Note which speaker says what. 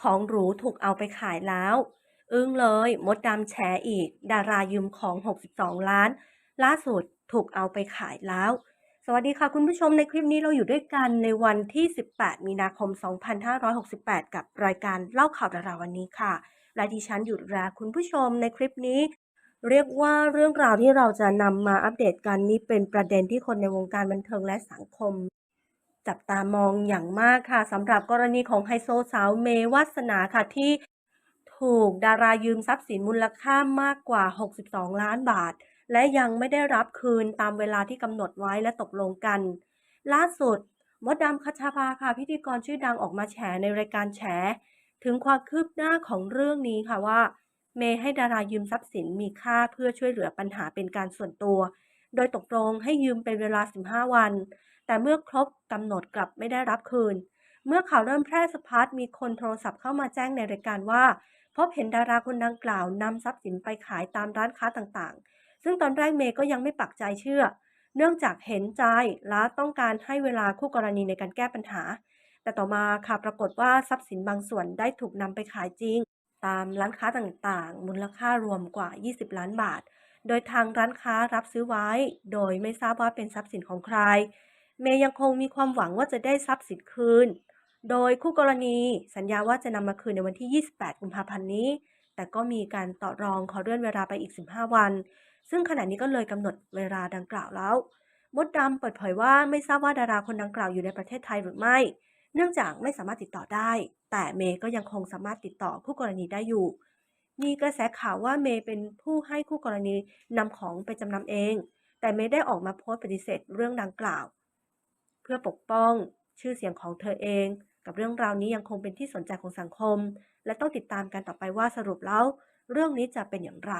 Speaker 1: ของหรูถูกเอาไปขายแล้ว อึ้งเลย มดดำแฉอีก ดารายืมของ 62 ล้าน ล่าสุดถูกเอาไปขายแล้ว สวัสดีค่ะคุณผู้ชมในคลิปนี้เราอยู่ด้วยกันในวันที่ 18 มีนาคม 2568 กับรายการเล่าข่าวดาราวันนี้ค่ะ และดิฉันอยู่ราคุณผู้ชมในคลิปนี้เรียกว่าเรื่องราวที่เราจะนำมาอัปเดตกันนี้เป็นประเด็นที่คนในวงการบันเทิงและสังคม จับตามองอย่างมากค่ะสำหรับกรณีของไฮโซสาวเมวาสนาค่ะที่ถูกดารายืมทรัพย์สินมูลค่ามากกว่า 62 ล้านบาท และยังไม่ได้รับคืนตามเวลาที่กำหนดไว้และตกลงกัน ล่าสุด มดดำคัชภาค่ะพิธีกรชื่อดังออกมาแฉในรายการแฉ ถึงความคืบหน้าของเรื่องนี้ค่ะว่า เมย์ให้ดารายืมทรัพย์สินมีค่าเพื่อช่วยเหลือปัญหาเป็นการส่วนตัว โดยตกลงให้ยืมเป็นเวลา 15 วัน แต่เมื่อครบกำหนดกลับไม่ได้รับคืน เมื่อข่าวเริ่มแพร่สะพัดมีคนโทรศัพท์เข้ามาแจ้งในรายการว่า พบเห็นดาราคนดังกล่าวนำทรัพย์สินไปขายตามร้านค้าต่างๆ ซึ่งตอนแรกเมย์ก็ยังไม่ปักใจเชื่อ เนื่องจากเห็นใจและต้องการให้เวลาคู่กรณีในการแก้ปัญหา แต่ต่อมาค่ะปรากฏว่าทรัพย์สินบางส่วนได้ถูกนำไปขายจริง ตามร้านค้าต่างๆ มูลค่ารวมกว่า 20 ล้านบาทโดยทางร้านค้ารับซื้อไว้ โดยไม่ทราบว่าเป็นทรัพย์สินของใคร เมย์ยังคงมีความหวังว่าจะได้ทรัพย์สินคืน โดยคู่กรณีสัญญาว่าจะนำมาคืนในวันที่ 28 กุมภาพันธ์นี้ แต่ก็มีการต่อรองขอเลื่อนเวลาไปอีก 15 วัน ซึ่งขณะนี้ก็เลยกำหนดเวลาดังกล่าวแล้ว มดดำเปิดเผยว่าไม่ทราบว่าดาราคนดังกล่าวอยู่ในประเทศไทยหรือไม่ เนื่องจากไม่สามารถติดต่อได้ แต่เมย์ก็ยังคงสามารถติดต่อคู่กรณีได้อยู่ มีกระแสข่าวว่าเมย์เป็นผู้ให้คู่กรณีนำของไปจำนำเอง แต่เมย์ได้ออกมาโพสต์ปฏิเสธเรื่องดังกล่าว พื่อปกป้อง ชื่อเสียงของเธอเอง กับเรื่องราวนี้ยังคงเป็นที่สนใจของสังคม และต้องติดตามกันต่อไปว่าสรุปแล้ว เรื่องนี้จะเป็นอย่างไร